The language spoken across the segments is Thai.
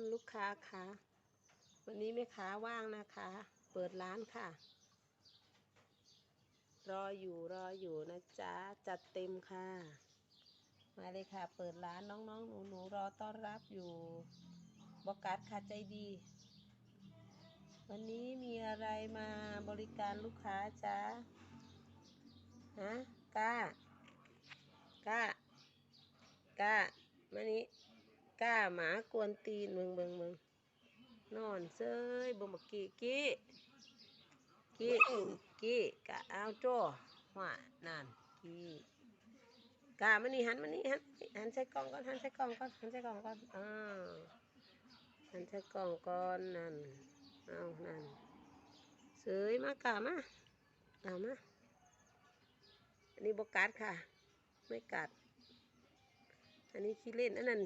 คุณลูกค้าคะวันนี้แม่ค้าว่างนะคะ เปิดร้านค่ะ รออยู่รออยู่นะจ๊ะ จัดเต็มค่ะ มาเลยค่ะ เปิดร้านน้องๆ หนูๆรอต้อนรับอยู่บอกัดค่ะใจดี วันนี้มีอะไรมาบริการลูกค้าจ๊ะฮะกล้ากล้ากล้า ก้าหมากวนตีนมึงเบิงมึงนอนเซยบ่มากี้กี้กี้กี้กะเอาโจ้ว่านั่นกี้ก้ามานี่หันมานี่หันหันใส่กล่องก่อนหันใส่กล่องก่อนหันใส่กล่องก่อนอ่าหันใส่กล่องก่อนนั่นเอานั่นเสยมากล้ามาเอามาอันนี้บกัดค่ะ ไม่กัด อันนี้ขี้เล่นอันนั้น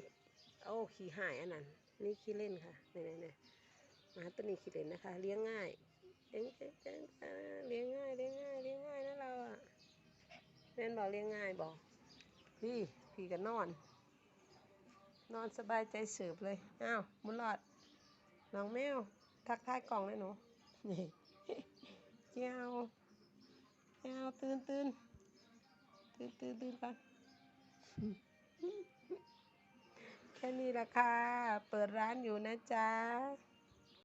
โอ้ขี้หายอันนั้นนี่ขี้เล่นค่ะนี่นี่นี่หมาตัวนี้ขี้เล่นนะคะ เลี้ยงง่ายเลี้ยงเลี้ยงเลี้ยงง่ายเลี้ยงง่ายเลี้ยงง่ายนะเราอะเล่นบอกเลี้ยงง่ายบอกพี่พี่ก็นอน นอนสบายใจเสืบเลยอ้าวมุลอดน้องแมวทักทายกล่องเลยหนูนี่เจ้าเจ้าตื่นตื่นตื่นตื่นตื่นก่อน แค่นี้ละค่ะ เปิดร้านอยู่นะจ๊ะ